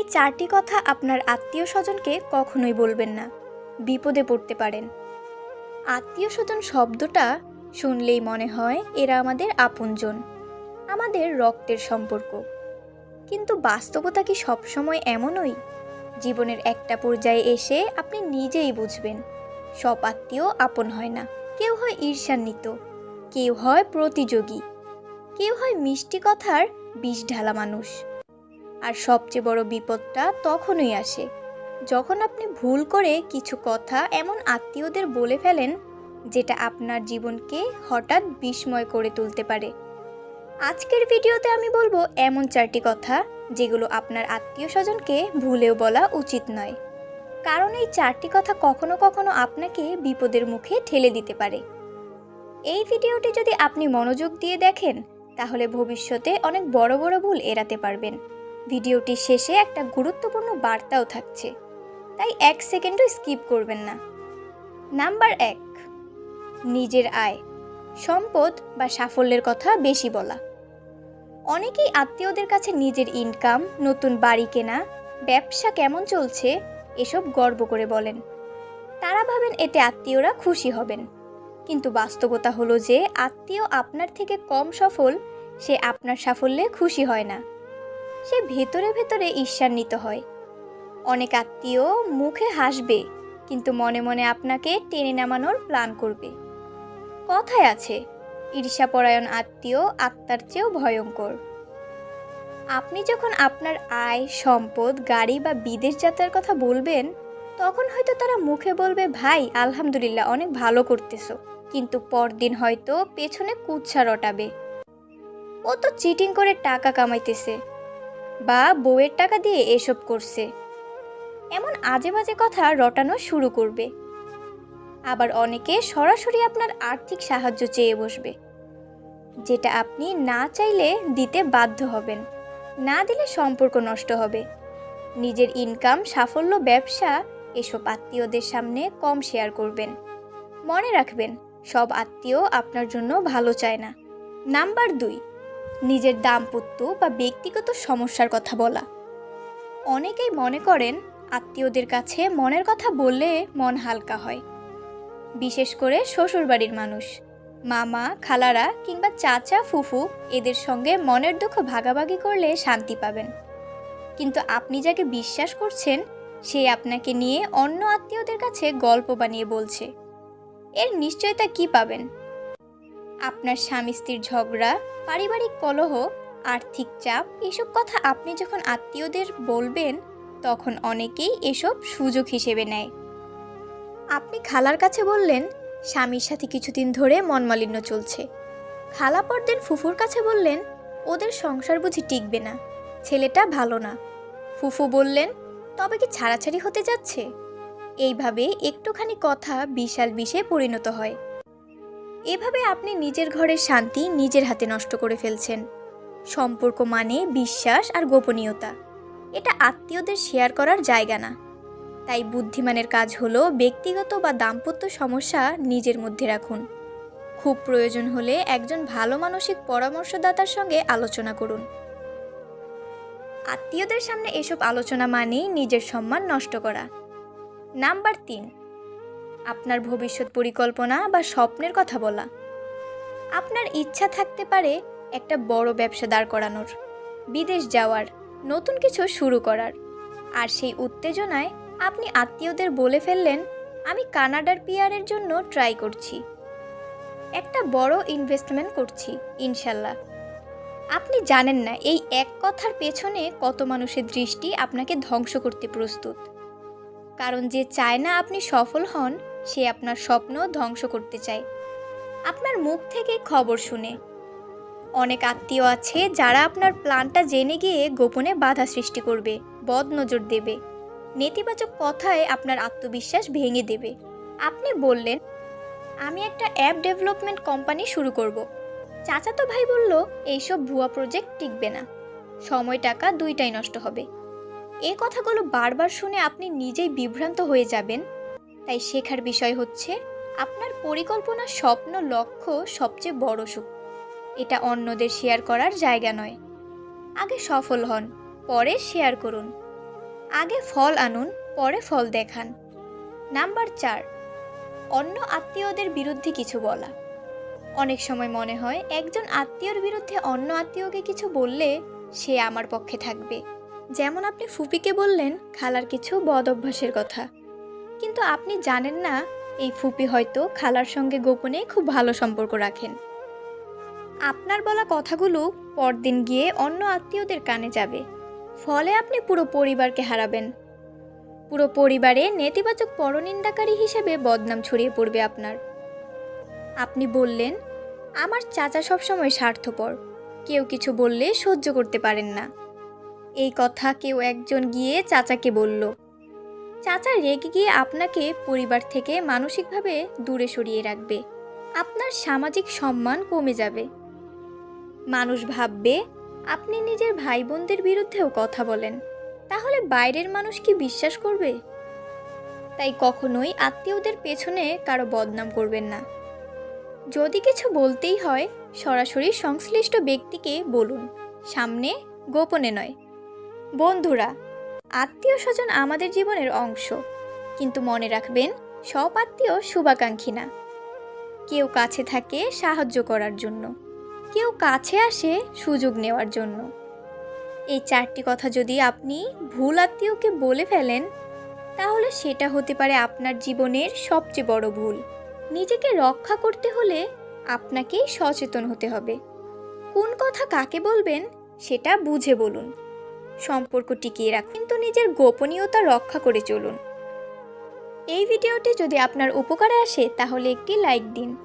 এই চারটি কথা আপনার আত্মীয় স্বজনকে কখনোই বলবেন না। বিপদে পড়তে পারেন। আত্মীয় স্বজন শব্দটা শুনলেই মনে হয় এরা আমাদের আপনজন, আমাদের রক্তের সম্পর্ক। কিন্তু বাস্তবতা কি সবসময় এমনই? জীবনের একটা পর্যায়ে এসে আপনি নিজেই বুঝবেন, সব আত্মীয় আপন হয় না। কেউ হয় ঈর্ষান্বিত, কেউ হয় প্রতিযোগী, কেউ হয় মিষ্টি কথার বিষ ঢালা মানুষ। আর সবচেয়ে বড় বিপদটা তখনই আসে। যখন আপনি ভুল করে কিছু কথা এমন আত্মীয়দের বলে ফেলেন, যেটা আপনার জীবনকে হঠাৎ বিস্ময় করে তুলতে পারে। আজকের ভিডিওতে আমি বলব এমন চারটি কথা, যেগুলো আপনার আত্মীয় স্বজনকে ভুলেও বলা উচিত নয়। কারণ এই চারটি কথা কখনো কখনো আপনাকে বিপদের মুখে ঠেলে দিতে পারে। এই ভিডিওটি যদি আপনি মনোযোগ দিয়ে দেখেন, তাহলে ভবিষ্যতে অনেক বড় বড় ভুল এড়াতে পারবেন। ভিডিওটির শেষে একটা গুরুত্বপূর্ণ বার্তাও থাকছে। তাই এক সেকেন্ডও স্কিপ করবেন না। নাম্বার এক, নিজের আয়, সম্পদ বা সাফল্যের কথা বেশি বলা। অনেকেই আত্মীয়দের কাছে নিজের ইনকাম নতুন বাড়ি কেনা, ব্যবসা কেমন চলছে, এসব গর্ব করে বলেন। তারা ভাবেন এতে আত্মীয়রা খুশি হবেন। কিন্তু বাস্তবতা হলো যে, আত্মীয় আপনার থেকে কম সফল, সে আপনার সাফল্যে খুশি হয় না। সে ভেতরে ভেতরে ঈর্ষান্বিত হয়। অনেক আত্মীয় মুখে হাসবে, কিন্তু মনে মনে আপনাকে টেনে নামানোর প্ল্যান করবে। কথায় আছে, ঈর্ষাপরায়ণ আত্মীয় আত্মার চেয়েও ভয়ঙ্কর। আপনি যখন আপনার আয়, সম্পদ, গাড়ি বা বিদেশ যাত্রার কথা বলবেন, তখন হয়তো তারা মুখে বলবে, ভাই, আলহামদুলিল্লাহ, অনেক ভালো করতেছো। কিন্তু পরদিন হয়তো পেছনে কুচ্ছা রটাবে। ও তো চিটিং করে টাকা কামাইতেছে। বা বউয়ের টাকা দিয়ে এসব করছে। এমন আজে বাজে কথা রটানো শুরু করবে। আবার অনেকে সরাসরি আপনার আর্থিক সাহায্য চেয়ে বসবে। যেটা আপনি না চাইলে দিতে বাধ্য হবেন। না দিলে সম্পর্ক নষ্ট হবে। নিজের ইনকাম, সাফল্য, ব্যবসা এসব আত্মীয়দের সামনে কম শেয়ার করবেন। মনে রাখবেন, সব আত্মীয় আপনার জন্য ভালো চায় না। নাম্বার দুই নিজের দাম্পত্য বা ব্যক্তিগত সমস্যার কথা বলা। অনেকেই মনে করেন, আত্মীয়দের কাছে মনের কথা বললে মন হালকা হয়। বিশেষ করে শ্বশুরবাড়ির মানুষ। মামা, খালারা কিংবা চাচা, ফুফু এদের সঙ্গে মনের দুঃখ ভাগাভাগি করলে শান্তি পাবেন। কিন্তু আপনি যাকে বিশ্বাস করছেন, সে আপনাকে নিয়ে অন্য আত্মীয়দের কাছে গল্প বানিয়ে বলছে। এর নিশ্চয়তা কি পাবেন? আপনার স্বামী স্ত্রীর ঝগড়া, পারিবারিক কলহ, আর্থিক চাপ, এসব কথা আপনি যখন আত্মীয়দের বলবেন, তখন অনেকেই এসব সুযোগ হিসেবে নেয়। আপনি খালার কাছে বললেন, স্বামীর সাথে কিছুদিন ধরে মনমালিন্য চলছে। খালা পরদিন ফুফুর কাছে বললেন, ওদের সংসার বুঝি টিকবে না, ছেলেটা ভালো না। ফুফু বললেন, তবে কি ছাড়াছাড়ি হতে যাচ্ছে? এইভাবে একটুখানি কথা বিশাল বিষে পরিণত হয়। এভাবে আপনি নিজের ঘরের শান্তি নিজের হাতে নষ্ট করে ফেলছেন। সম্পর্ক মানে বিশ্বাস আর গোপনীয়তা। এটা আত্মীয়দের শেয়ার করার জায়গা না। তাই বুদ্ধিমানের কাজ হলো ব্যক্তিগত বা দাম্পত্য সমস্যা নিজের মধ্যে রাখুন। খুব প্রয়োজন হলে একজন ভালো মানসিক পরামর্শদাতার সঙ্গে আলোচনা করুন। আত্মীয়দের সামনে এসব আলোচনা মানেই নিজের সম্মান নষ্ট করা। নাম্বার তিন আপনার ভবিষ্যৎ পরিকল্পনা বা স্বপ্নের কথা বলা। আপনার ইচ্ছা থাকতে পারে একটা বড় ব্যবসা দাঁড় করানোর, বিদেশ যাওয়ার, নতুন কিছু শুরু করার। আর সেই উত্তেজনায় আপনি আত্মীয়দের বলে ফেললেন, আমি কানাডার পিয়ারের জন্য ট্রাই করছি। একটা বড় ইনভেস্টমেন্ট করছি, ইনশাল্লাহ। আপনি জানেন না, এই এক কথার পেছনে কত মানুষের দৃষ্টি আপনাকে ধ্বংস করতে প্রস্তুত। কারণ যে চায় না আপনি সফল হন সে আপনার স্বপ্ন ধ্বংস করতে চায়। আপনার মুখ থেকে খবর শুনে। অনেক আত্মীয় আছে যারা আপনার প্ল্যানটা জেনে গিয়ে গোপনে বাধা সৃষ্টি করবে বদ নজর দেবে। নেতিবাচক কথায় আপনার আত্মবিশ্বাস ভেঙে দেবে। আপনি বললেন, আমি একটা অ্যাপ ডেভেলপমেন্ট কোম্পানি শুরু করব। চাচাতো ভাই বলল, এইসব ভুয়া প্রজেক্ট টিকবে না। সময়, টাকা দুইটাই নষ্ট হবে। এ কথাগুলো বারবার শুনে আপনি নিজেই বিভ্রান্ত হয়ে যাবেন। তাই শেখার বিষয় হচ্ছে, আপনার পরিকল্পনা স্বপ্ন লক্ষ্য সবচেয়ে বড় সুখ। এটা অন্যদের শেয়ার করার জায়গা নয়। আগে সফল হন, পরে শেয়ার করুন। আগে ফল আনুন, পরে ফল দেখান। নাম্বার চার, অন্য আত্মীয়দের বিরুদ্ধে কিছু বলা। অনেক সময় মনে হয়, একজন আত্মীয়র বিরুদ্ধে অন্য আত্মীয়কে কিছু বললে সে আমার পক্ষে থাকবে। যেমন আপনি ফুপিকে বললেন, খালার কিছু বদ অভ্যাসের কথা। কিন্তু আপনি জানেন না, এই ফুপি হয়তো খালার সঙ্গে গোপনে খুব ভালো সম্পর্ক রাখেন। আপনার বলা কথাগুলো পরদিন গিয়ে অন্য আত্মীয়দের কানে যাবে। ফলে আপনি পুরো পরিবারকে হারাবেন। পুরো পরিবারে নেতিবাচক পরনিন্দাকারী হিসেবে বদনাম ছড়িয়ে পড়বে আপনার। আপনি বললেন, আমার চাচা সবসময় স্বার্থপর। কেউ কিছু বললে সহ্য করতে পারেন না। এই কথা কেউ একজন গিয়ে চাচাকে বলল। চাচা রেগে গিয়ে আপনাকে পরিবার থেকে মানসিকভাবে দূরে সরিয়ে রাখবে। আপনার সামাজিক সম্মান কমে যাবে। মানুষ ভাববে, আপনি নিজের ভাই বোনদের বিরুদ্ধেও কথা বলেন। তাহলে বাইরের মানুষ কি বিশ্বাস করবে? তাই কখনোই আত্মীয়দের পেছনে কারও বদনাম করবেন না। যদি কিছু বলতেই হয়, সরাসরি সংশ্লিষ্ট ব্যক্তিকে বলুন। সামনে গোপনে নয়। বন্ধুরা আত্মীয় স্বজন আমাদের জীবনের অংশ। কিন্তু মনে রাখবেন, সব আত্মীয় শুভাকাঙ্ক্ষী না। কেউ কাছে থাকে সাহায্য করার জন্য। কেউ কাছে আসে সুযোগ নেওয়ার জন্য। এই চারটি কথা যদি আপনি ভুল আত্মীয়কে বলে ফেলেন, তাহলে সেটা হতে পারে আপনার জীবনের সবচেয়ে বড় ভুল। নিজেকে রক্ষা করতে হলে আপনাকেই সচেতন হতে হবে। কোন কথা কাকে বলবেন, সেটা বুঝে বলুন। সম্পর্ক টিকিয়ে রাখুন। কিন্তু নিজের গোপনীয়তা রক্ষা করে চলুন। এই ভিডিওটি যদি আপনার উপকারে আসে, তাহলে একটি লাইক দিন।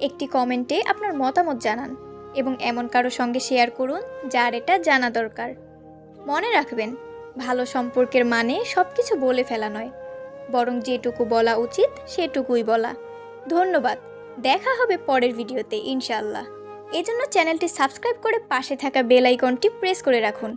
একটি কমেন্টে আপনার মতামত জানান এবং এমন কারও সঙ্গে শেয়ার করুন যার এটা জানা দরকার। মনে রাখবেন, ভালো সম্পর্কের মানে সব কিছু বলে ফেলা নয়। বরং যেটুকু বলা উচিত, সেটুকুই বলা। ধন্যবাদ। দেখা হবে পরের ভিডিওতে, ইনশাআল্লাহ। এজন্য চ্যানেলটি সাবস্ক্রাইব করে পাশে থাকা বেল আইকনটি প্রেস করে রাখুন।